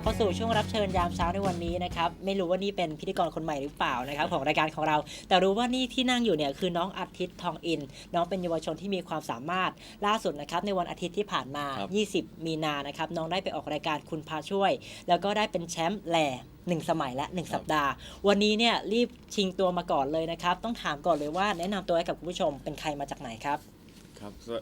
บเข้าสู่ช่วงรับเชิญยามเช้าในวันนี้นะครับไม่รู้ว่านี่เป็นพิธีกรคนใหม่หรือเปล่านะครับของรายการของเรา แต่รู้ว่านี่ที่นั่งอยู่เนี่ยคือน้องอาทิตย์ทองอิน น้องเป็นเยาวชนที่มีความสามารถล่าสุดนะครับในวันอาทิตย์ที่ผ่านมา ครับ 20 มีนานะครับน้องได้ไปออกรายการคุณพาช่วย แล้วก็ได้เป็นแชมป์แหล่หนึ่งสมัยและหนึ่งสัปดาห์ วันนี้เนี่ยรีบชิงตัวมาก่อนเลยนะครับต้องถามก่อนเลยว่าแนะนำตัวให้กับคุณผู้ชมเป็นใครมาจากไหนครับ ครับสว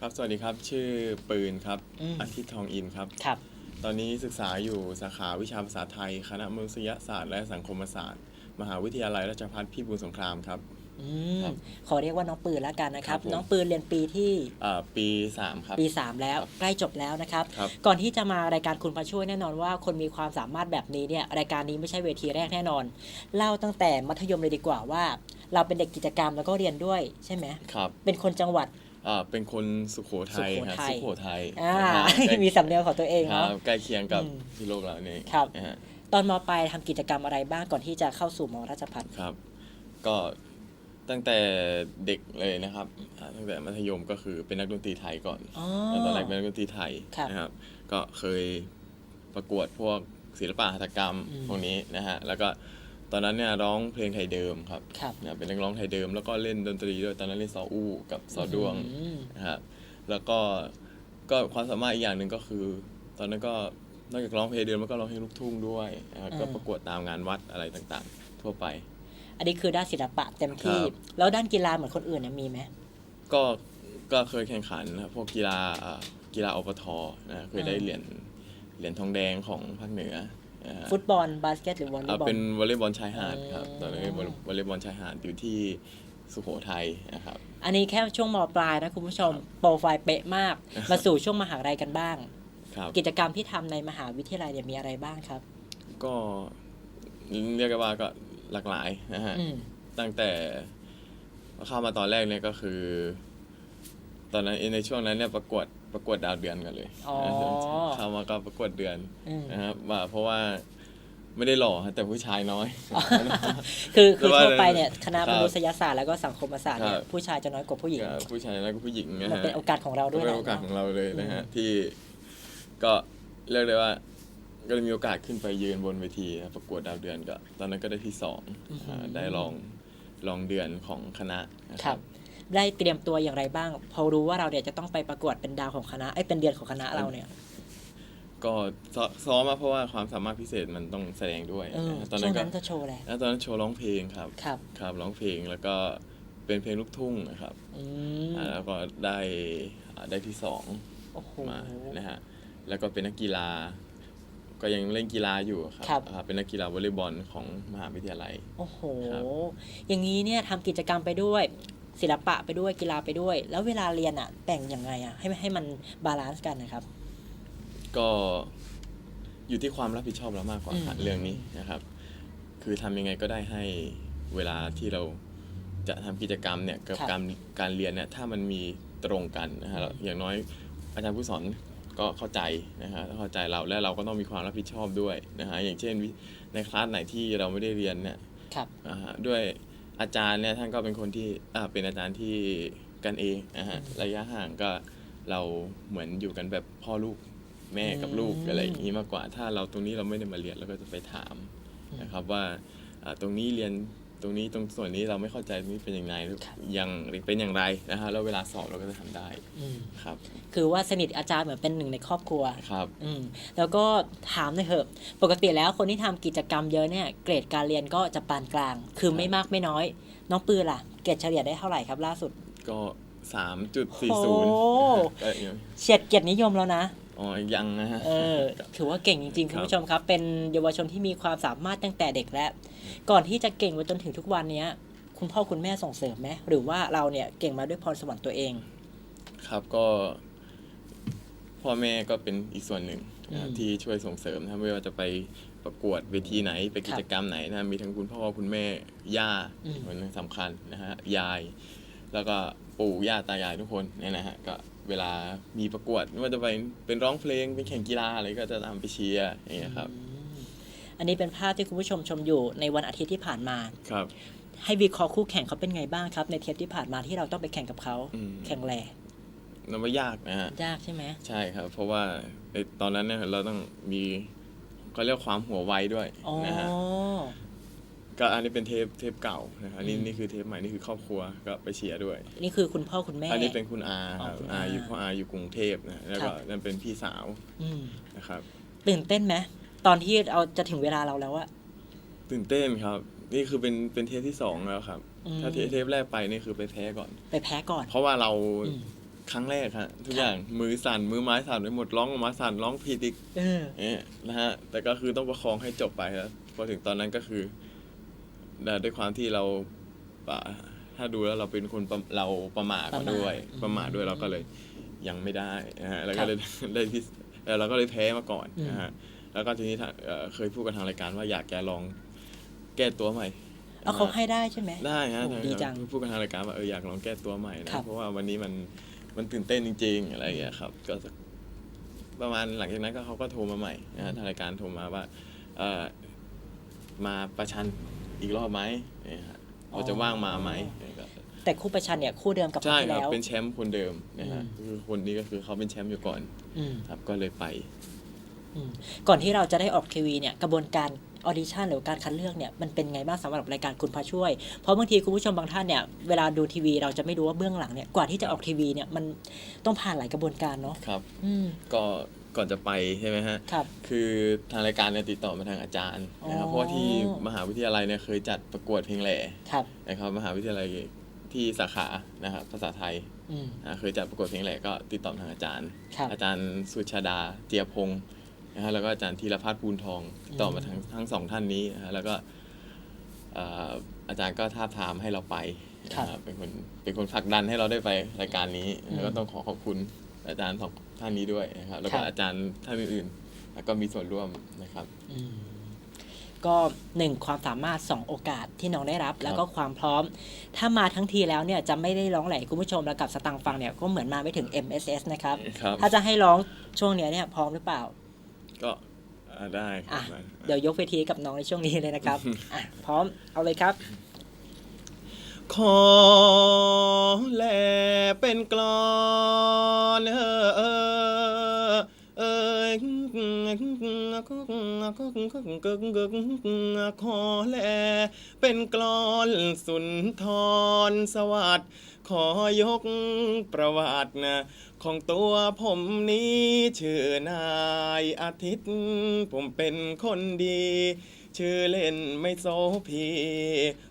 ครับ สวัสดีครับ ชื่อปืนครับอืม อาทิตย์ทองอินครับ ครับ ตอนนี้ศึกษาอยู่สาขาวิชาภาษาไทย คณะมนุษยศาสตร์และสังคมศาสตร์ มหาวิทยาลัยราชภัฏพิบูลสงครามครับ อืมครับขอเรียกว่าน้องปืนแล้วกันนะครับครับผม น้องปืนเรียนปีที่อ่าปี 3 ครับ ปี 3 แล้วใกล้จบแล้วนะครับ ครับ ก่อนที่จะมารายการคุณพระช่วยแน่นอนว่า คนมีความสามารถแบบนี้เนี่ยรายการนี้ไม่ใช่เวทีแรกแน่นอน เล่าตั้งแต่มัธยมเลยดีกว่าว่า เราเป็นเด็กกิจกรรมแล้วก็เรียนด้วยใช่ไหมครับ เป็นคนจังหวัด อ่าเป็นคนสุโขทัยสุโขครับทัยสุโขทัยอ่านะฮะใกล้มีสำเนียงของตัวเองครัเนาะบใกล้เคียงกับอืมที่โลกเราเนี่ยครับ นะฮะตอนมปลายทำกิจกรรมอะไรบ้างก่อนที่จะเข้าสู่มราชพัฒครับ ก็ตั้งแต่เด็กเลยนะครับอ่าตั้งแต่มัธยมก็คือเป็นนักดนตรีไทยก่อน อ๋อ ตอนแรกเป็นนักดนตรีไทยครับนะครับ ก็เคยประกวดพวกศิลปะหัตถกรรมอืม พวกนี้นะฮะ แล้วก็ ตอนนั้นเนี่ยร้องเพลงไทยเดิมครับครับเนี่ยเป็นนักร้องไทยเดิม แล้วก็เล่นดนตรีด้วยตอนนั้นเล่นซออู้กับซอดวงอืมนะครับแล้วก็ก็ความสามารถอีกอย่างหนึ่งก็คือ ตอนนั้นก็นอกจากร้องเพลงเดิมแล้วก็ร้องเพลงลูกทุ่งด้วยนะครับก็ประกวดตามงานวัดอะไรต่างๆ ทั่วไป อันนี้คือด้านศิลปะเต็มที่ครับแล้วด้านกีฬาเหมือนคนอื่นเนี่ยมีไหมก็ก็เคยแข่งขันนะครับพวกกีฬาอ่ากีฬาอปทนะเคยได้อ่าเหรียญเหรียญทองแดงของภาคเหนือนะฮะ ฟุตบอลบาสเกตหรือวอลเลอ่าย์บอลเป็นวอลเลย์บอลชายหาดครับอืมตอนนี้นวอลเลย์บอลชายหาดอยู่ที่สุโขทัยนะครับ อันนี้แค่ช่วงมปลายนะคุณผู้ชมโปรไฟล์เป๊ะมาก มาสู่ช่วงมหาลัยกันบ้างครับกิจกรรมที่ทำในมหาวิทยาลัยเนี่ยมีอะไรบ้างครับ ก็เรียกได้ว่าก็หลากหลายนะฮะอืมตั้งแต่เข้ามาตอนแรกเนี่ยก็คือ ตอนนั้นในช่วงนั้นเนี่ยประกวดประกวดดาวเดือนกันเลยอ๋อเข้ามาก็ประกวดเดือนอืม นะครับว่าเพราะว่าไม่ได้หล่อฮะแต่ผู้ชายน้อย คือคือแต่ว่าทั่วไปเนี่ยคณะครับมนุษยศาสตร์แล้วก็สังคมศาสตร์เนี่ยครับ ผู้ชายจะน้อยกว่าผู้หญิงกับผู้ชายแล้วก็ผู้หญิงนะมันฮะ เป็นโอกาสของเราด้วยเป็นนะโอกาสของเราเลยนะฮะอืมที่ก็เรียกได้ว่า ก็เลยมีโอกาสขึ้นไปยืนบนเวทีนะประกวดดาวเดือนก็ ตอนนั้นก็ได้ที่สองอ่าได้รองรองเดือนของคณะนะครับ ได้เตรียมตัวอย่างไรบ้าง พอรู้ว่าเราเนี่ยจะต้องไปประกวดเป็นดาวของคณะไอ้ยเป็นเดือนของคณะเราเนี่ย ก็ซ้อซ้อมมาเพราะว่าความสามารถพิเศษมันต้องแสดงด้วยเออนะฮะตอนช่นั้วงนก็นั้นจะโชว์แหละแล้วตอนนั้นโชว์ร้องเพลงครับ ครับครับร้องเพลงแล้วก็เป็นเพลงลูกทุ่งนะครับอืมอ่าแล้วก็ได้อ่าได้ที่สองโอ้โหมานะฮะแล้วก็เป็นนักกีฬา ก็ยังเล่นกีฬาอยู่ครับครับอ่าเป็นนักกีฬาวอลเลย์บอลของมหาวิทยาลัย โอ้โหครับอย่างนี้เนี่ยทำกิจกรรมไปด้วย ศิลปะไปด้วยกีฬาไปด้วย แล้วเวลาเรียนอะแบ่งยังไงอะให้ให้มันบาลานซ์กันนะครับ ก็อยู่ที่ความรับผิดชอบเรามากกว่าอืมครับเรื่องนี้นะครับ คือทำยังไงก็ได้ให้เวลาที่เราจะทำกิจกรรมเนี่ยกับการการเรียนเนี่ยถ้ามันมีตรงกันนะฮะแล้วอย่างน้อยอาจารย์ผู้สอนก็เข้าใจนะฮะเข้าใจเราและเราก็ต้องมีความรับผิดชอบด้วยนะฮะอย่างเช่นวิในคลาสไหนที่เราไม่ได้เรียนเนี่ยครับอ่าฮะด้วย อาจารย์เนี่ยท่านก็เป็นคนที่อ่าเป็นอาจารย์ที่กันเองนะฮะระยะห่างก็เราเหมือนอยู่กันแบบพ่อลูกแม่กับลูกอืมอะไรอย่างนี้มากกว่า ถ้าเราตรงนี้เราไม่ได้มาเรียนเราก็จะไปถามอืมนะครับว่าอ่าตรงนี้เรียน ตรงนี้ตรงส่วนนี้เราไม่เข้าใจตรงนี้เป็นยังไงครับยังเป็นอย่างไรนะฮะแล้วเวลาสอบเราก็จะทำได้อืมครับ คือว่าสนิทอาจารย์เหมือนเป็นหนึ่งในครอบครัวครับอืมแล้วก็ถามหน่อยเถอะปกติแล้วคนที่ทำกิจกรรมเยอะเนี่ยเกรดการเรียนก็จะปานกลาง คือไม่มากไม่น้อย น้องปืนล่ะ เกรดเฉลี่ยได้เท่าไหร่ครับล่าสุด ก็สามจุดสี่โอ้ศูนย์เฉียดเกียรตินิยมแล้วนะ อ๋อยังนะฮะ เออถือว่าเก่งจริงๆครัคุณบผู้ชมครับ เป็นเยาวชนที่มีความสามารถตั้งแต่เด็กแล้ว ก่อนที่จะเก่งมาจนถึงทุกวันเนี้ย คุณพ่อคุณแม่ส่งเสริมไหมหรือว่าเราเนี่ยเก่งมาด้วยพรสวรรค์ตัวเอง ครับก็ พ่อแม่ก็เป็นอีกส่วนหนึ่งนะครับอืมที่ช่วยส่งเสริมนะไม่ว่าจะไปประกวดเวทีไหน ไปกิจกรรมไหนนะมีทั้งคุณพ่อคุณแม่ย่าอืม คนหนึงสำคัญนะฮะยาย แล้วก็ปู่ย่าตายายทุกคนเนี่ยนะฮะก็ เวลามีประกวดไม่ว่าจะไปเป็นร้องเพลงเป็นแข่งกีฬาอะไรก็จะตามไปเชียร์อย่างเงี้ยครับอืมอันนี้เป็นภาพที่คุณผู้ชมชมอยู่ในวันอาทิตย์ที่ผ่านมาครับ ให้วิเคราะห์คู่แข่งเขาเป็นไงบ้างครับ ในเทปที่ผ่านมาที่เราต้องไปแข่งกับเขาอืม แข่งแหล่นับว่ายากนะฮะ ยากใช่ไหมใช่ครับ เพราะว่าไอ้ตอนนั้นเนี่ยเราต้องมีเขาเรียกความหัวไวด้วยอ๋อนะฮะ ก็อันนี้เป็นเทปเทปเก่านะครับอันนี้อืมนี่คือเทปใหม่นี่คือครอบครัวก็ไปเชียร์ด้วย นี่คือคุณพ่อคุณแม่ อันนี้เป็นคุณอาคอ๋อรับคุณอาอาอยู่พ่ออาอยู่กรุงเทพนะแล้วครัก็บนั่นเป็นพี่สาวอืมนะครับ ตื่นเต้นไหมตอนที่เอาจะถึงเวลาเราแล้วอะ ตื่นเต้นครับ นี่คือเป็นเป็นเทปที่สองแล้วครับ อืม ถ้าเทปเทปแรกไปนี่คือไปแพ้ก่อน ไปแพ้ก่อน เพราะว่าเราอืม ครั้งแรกฮะทุกอย่างมือสั่นมือไม้สั่นไปหมดร้องออกมาสั่นร้องผิดอีก เออเนี่ยนะฮะแต่ก็คือต้องประคองให้จบไปแล้วพอถึงตอนนั้นก็คือแต่ ด้วยความที่เราอ่าถ้าดูแล้วเราเป็นคนประเราประมาทประมามาทด้วยอืมประมาทด้วยเราก็เลยยังไม่ได้นะฮะแล้วครัก็บเลยได้ที่เอ่อเราก็เลยแพ้มาก่อนอืมนะฮะแล้วก็ทีนี้ทางเอ่อเคยพูดกันทางรายการว่าอยากแกลองแก้ตัวใหม่เอาเขาให้ได้ใช่ไหมได้ฮะโอ้ดีจังพูดกันทางรายการว่าเอออยากลองแก้ตัวใหม่นะครับเพราะว่าวันนี้มันมันตื่นเต้นจริง ๆ อะไรอย่างเงี้ยครับ ก็สักประมาณหลังจากนั้นก็เขาก็โทรมาใหม่นะฮะทางรายการโทรมาว่าเออมาประชัน อีกรอบไหมเนี่ยฮะเราจะว่างมาไหมเนี่ยก็แต่คู่ประชันเนี่ยคู่เดิมกับคนใช่ที่ครับแล้ว เป็นแชมป์คนเดิมนะฮะอืมคือคนนี้ก็คือเขาเป็นแชมป์อยู่ก่อนอืมครับก็เลยไป อืมก่อนที่เราจะได้ออกทีวีเนี่ยกระบวนการออดิชั่นหรือการคัดเลือกเนี่ยมันเป็นไงบ้างสำหรับรายการคุณพระช่วย เพราะบางทีคุณผู้ชมบางท่านเนี่ยเวลาดูทีวีเราจะไม่รู้ว่าเบื้องหลังเนี่ยกว่าที่จะออกทีวีเนี่ยมันต้องผ่านหลายกระบวนการเนาะครับ อืม ก็ ก่อนจะไปใช่ไหมฮะ ครับ คือทางรายการเนี่ยติดต่อมาทางอาจารย์นะครับ อ๋อ เพราะว่าที่มหาวิทยาลัยเนี่ยเคยจัดประกวดเพลงแหล่ครับนะครับ มหาวิทยาลัยที่สาขานะครับภาษาไทยอืมอ่าเคยจัดประกวดเพลงแหล่ก็ติดต่อทางอาจารย์ ครับ อาจารย์สุชาดาเจียพงศ์นะฮะแล้วก็อาจารย์ธีรพัฒน์ภูลทองติดต่อมาอืมทั้งทั้งสองท่านนี้นะฮะแล้วก็อ่าอาจารย์ก็ท้าบทามให้เราไปนะฮะเป็นคนเป็นคนผลักดันให้เราได้ไปรายการนี้แล้วก็ต้องขอขอบคุณ อาจารย์สองท่านนี้ด้วยนะครับ แล้วก็อาจารย์ท่านอื่นๆแล้วก็มีส่วนร่วมนะครับอืมก็หนึ่งความสามารถสองโอกาสที่น้องได้รับ แล้วก็ความพร้อม ถ้ามาทั้งทีแล้วเนี่ยจะไม่ได้ร้องแหล่คุณผู้ชมแล้วกับสตังค์ฟังเนี่ยก็เหมือนมาไม่ถึง MSS นะครับครับถ้าจะให้ร้องช่วงเนี้ยเนี่ยพร้อมหรือเปล่า ก็อ่าได้ครัอะบได้เดี๋ยวยกเวทีให้กับน้องในช่วงนี้เลยนะครับอะพร้อมเอาเลยครับ ขอแล เป็นกลอนเออเออเออขอแล เป็นกลอนสุนทรสวัสดิ์ขอยกประวัตินะของตัวผมนี้ชื่อนายอาทิตย์ ผมเป็นคนดี ชื่อเล่นไม่โซพี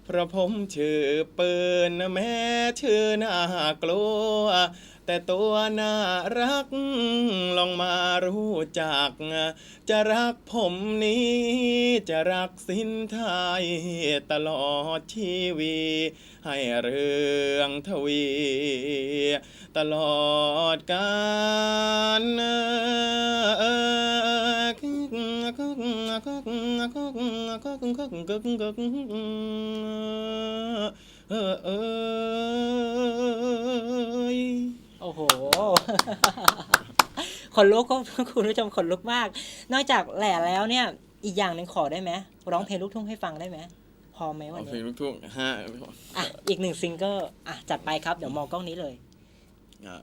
เพราะผมชื่อปืนแม่ชื่อน่ากลัว แต่ตัวน่ารัก ลองมารู้จัก จะรักผมนี้ จะรักสินไทยตลอดชีวีให้เรื่องทวี ตลอดกาลเออเอย โอ้โห คนลุกก็คุณผู้ชมขนลุกมาก นอกจากแหล่แล้วเนี่ย อีกอย่างหนึ่งขอได้ไหมร้องเพลงลูกทุ่งให้ฟังได้ไหมพอไหมวันเอาเพลนี้งลูกทุ่งห้าอะอีกหนึ่งซิงเกิลอะจัดไปครับเดี๋ยวมองกล้องนี้เลย อ่า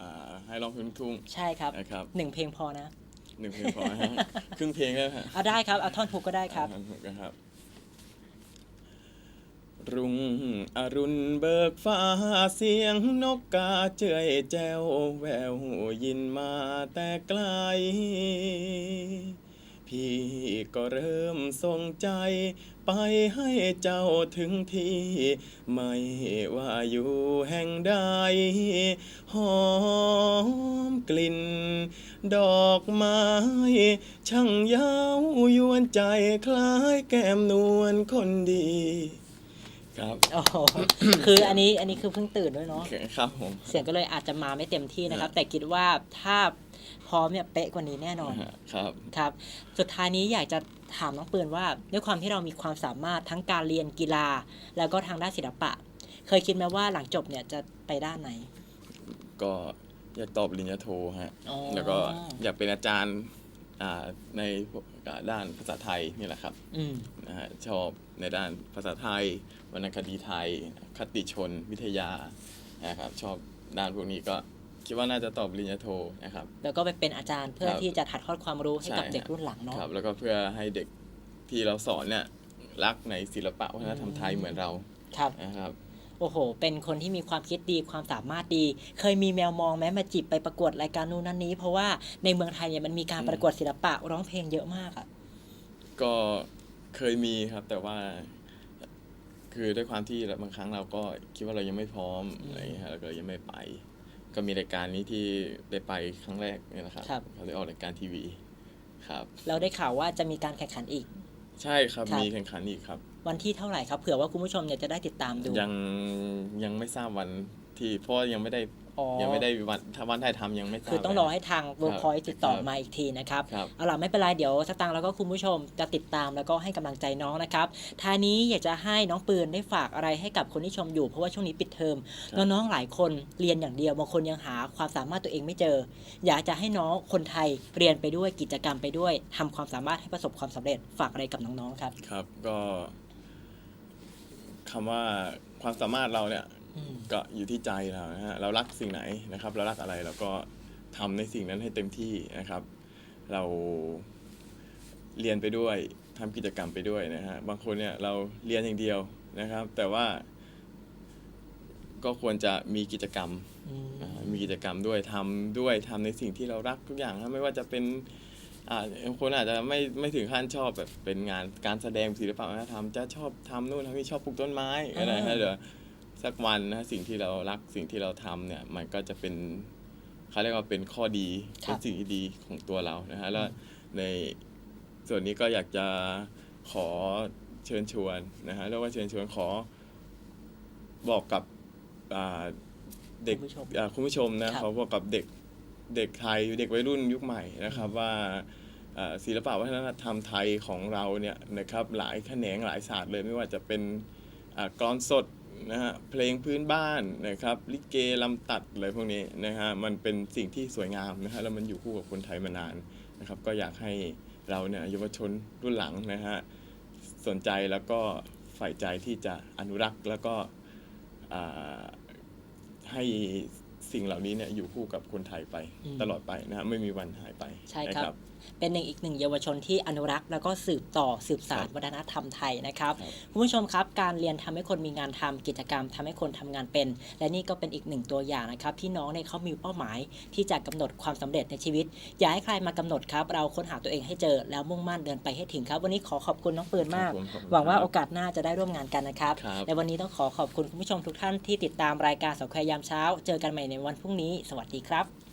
อ่าให้ร้องเพลงลูกทุ่งใช่ครับนะครับหนึ่งเพลงพอนะหนึ่งเพลงพอนะฮะครึ่งเพลงได้ไหมฮะเอาได้ครับเอาท่อนฮุกก็ได้ครับอ่านะครับ รุ่งอรุณเบิกฟ้าเสียงนกกาเจยแจ้วแววยินมาแต่ไกล พี่ก็เริ่มส่งใจ ไปให้เจ้าถึงที่ ไม่ว่าอยู่แห่งใด หอมกลิ่น ดอกไม้ ช่างเย้ายวนใจคล้ายแก้มนวลคนดี ครับโอ้โหคืออันนี้อันนี้คือเพิ่งตื่นด้วยเนาะ ครับผม เสียงก็เลยอาจจะมาไม่เต็มที่นะครับ แต่คิดว่าถ้าพร้อมเนี่ยเป๊ะกว่านี้แน่นอน ครับ ครับ สุดท้ายนี้อยากจะถามน้องปืนว่า ด้วยความที่เรามีความสามารถทั้งการเรียนกีฬา แล้วก็ทางด้านศิลปะ เคยคิดไหมว่าหลังจบเนี่ยจะไปด้านไหน ก็อยากตอบปริญญาโทฮะอ๋อแล้วก็อยากเป็นอาจารย์อ่า ในพวกอ่าด้านภาษาไทยนี่แหละครับอืมนะฮะชอบในด้านภาษาไทยวรรณคดีไทย คติชน วิทยานะครับชอบด้านพวกนี้ก็คิดว่าน่าจะตอบปริญญาโทนะครับ แล้วก็ไปเป็นอาจารย์เพื่อครับที่จะถ่ายทอดความรู้ให้กับใช่เด็กรุ่นหลังเนาะครับแล้วก็เพื่อให้เด็กที่เราสอนเนี่ยรักในศิลปะวัฒนธรรมไทยเหมือนเราครับนะครับ โอ้โห เป็นคนที่มีความคิดดีความสามารถดี เคยมีแมวมองแม้มาจีบไปประกวดรายการนู้นนั่นนี้ เพราะว่าในเมืองไทยเนี่ยมันมีการอืมประกวดศิลปะร้องเพลงเยอะมากอะก็เคยมีครับแต่ว่า คือด้วยความที่บางครั้งเราก็คิดว่าเรายังไม่พร้อมอะไรอย่างเงี้ยครับแล้วก็ยังไม่ไป ก็มีรายการนี้ที่ได้ไปครั้งแรกเนี่ยนะครับ เขาได้ออกรายการทีวี ครับ เราได้ข่าวว่าจะมีการแข่งขันอีก ใช่ครับครับ มีแข่งขันอีกครับ วันที่เท่าไหร่ครับเผื่อว่าคุณผู้ชมเนี่ยจะได้ติดตามดู ยังยังไม่ทราบวันที่เพราะว่ายังไม่ได้อ๋อ ยังไม่ได้วันถ้าวันถ่ายทำยังไม่ทราบ คือต้องรอให้ทางเวิร์ครับพอยติดต่อครับมาอีกทีนะครับ ครับเอาล่ะไม่เป็นไรเดี๋ยวสตางค์แล้วก็คุณผู้ชมจะติดตามแล้วก็ให้กำลังใจน้องนะครับท้ายนี้อยากจะให้น้องปืนได้ฝากอะไรให้กับคนที่ชมอยู่ เพราะว่าช่วงนี้ปิดเทอมครับ น้องๆหลายคนเรียนอย่างเดียวบางคนยังหาความสามารถตัวเองไม่เจอ อยากจะให้น้องคนไทยเรียนไปด้วยกิจกรรมไปด้วยทำความสามารถให้ประสบความสำเร็จฝากอะไรกับน้องๆครับ ครับก็ คำว่าความสามารถเราเนี่ยอืมก็อยู่ที่ใจเรานะฮะเรารักสิ่งไหนนะครับ เรารักอะไรเราก็ทำในสิ่งนั้นให้เต็มที่นะครับ เราเรียนไปด้วยทำกิจกรรมไปด้วยนะฮะบางคนเนี่ยเราเรียนอย่างเดียวนะครับ แต่ว่า ก็ควรจะมีกิจกรรมอืมอ่ามีกิจกรรมด้วยทำด้วยทำในสิ่งที่เรารักทุกอย่างนะไม่ว่าจะเป็น อ่าบางคนอาจจะไม่ไม่ถึงขั้นชอบแบบเป็นงานการแสดงศิลปะวัฒนธรรมจะชอบทำนู่นทำนี่ชอบปลูกต้นไม้อะไรนะเดี๋ยวสักวันนะสิ่งที่เรารักสิ่งที่เราทำเนี่ยมันก็จะเป็นเขาเรียกว่าเป็นข้อดีครัเป็บนสิ่งที่ดีของตัวเรานะฮะแล้วในส่วนนี้ก็อยากจะขอเชิญชวนนะฮะเรียกว่าเชิญชวนขอบอกกับอ่าเด็กคุณผู้ชมอ่าคุณผู้ชมนะครับเขาบอกกับเด็ก เด็กไทยเด็กวัยรุ่นยุคใหม่นะครับว่าศิลปะวัฒนธรรมไทยของเราเนี่ยนะครับหลายแขนงหลายศาสตร์เลยไม่ว่าจะเป็นกลอนสดนะฮะเพลงพื้นบ้านนะครับลิเกลำตัดอะไรพวกนี้นะฮะมันเป็นสิ่งที่สวยงามนะฮะแล้วมันอยู่คู่กับคนไทยมานานนะครับก็อยากให้เราเนี่ยเยาวชนรุ่นหลังนะฮะสนใจแล้วก็ใฝ่ใจที่จะอนุรักษ์แล้วก็ให้ สิ่งเหล่านี้เนี่ยอยู่คู่กับคนไทยไปอืมตลอดไปนะฮะไม่มีวันหายไปใช่ครับ นะ เป็นหนึ่งอีกหนึ่งเยาวชนที่อนุรักษ์ แล้วก็สืบต่อสืบสานครับวัฒนธรรมไทยนะครับครับคุณผู้ชมครับ การเรียนทำให้คนมีงานทำกิจกรรมทำให้คนทำงานเป็น และนี่ก็เป็นอีกหนึ่งตัวอย่างนะครับที่น้องเนี่ยเขามีเป้าหมาย ที่จะกำหนดความสำเร็จในชีวิต อย่าให้ใครมากำหนดครับ เราค้นหาตัวเองให้เจอแล้วมุ่งมั่นเดินไปให้ถึงครับ วันนี้ขอขอบคุณน้องปืนมากครับผมขอบคุณหวังว่าครับโอกาสหน้าจะได้ร่วมงานกันนะครับครับในวันนี้ต้องขอขอบคุณคุณผู้ชมทุกท่านที่ติดตามรายการสอแควร์ยามเช้า เจอกันใหม่ในวันพรุ่งนี้ สวัสดีครับ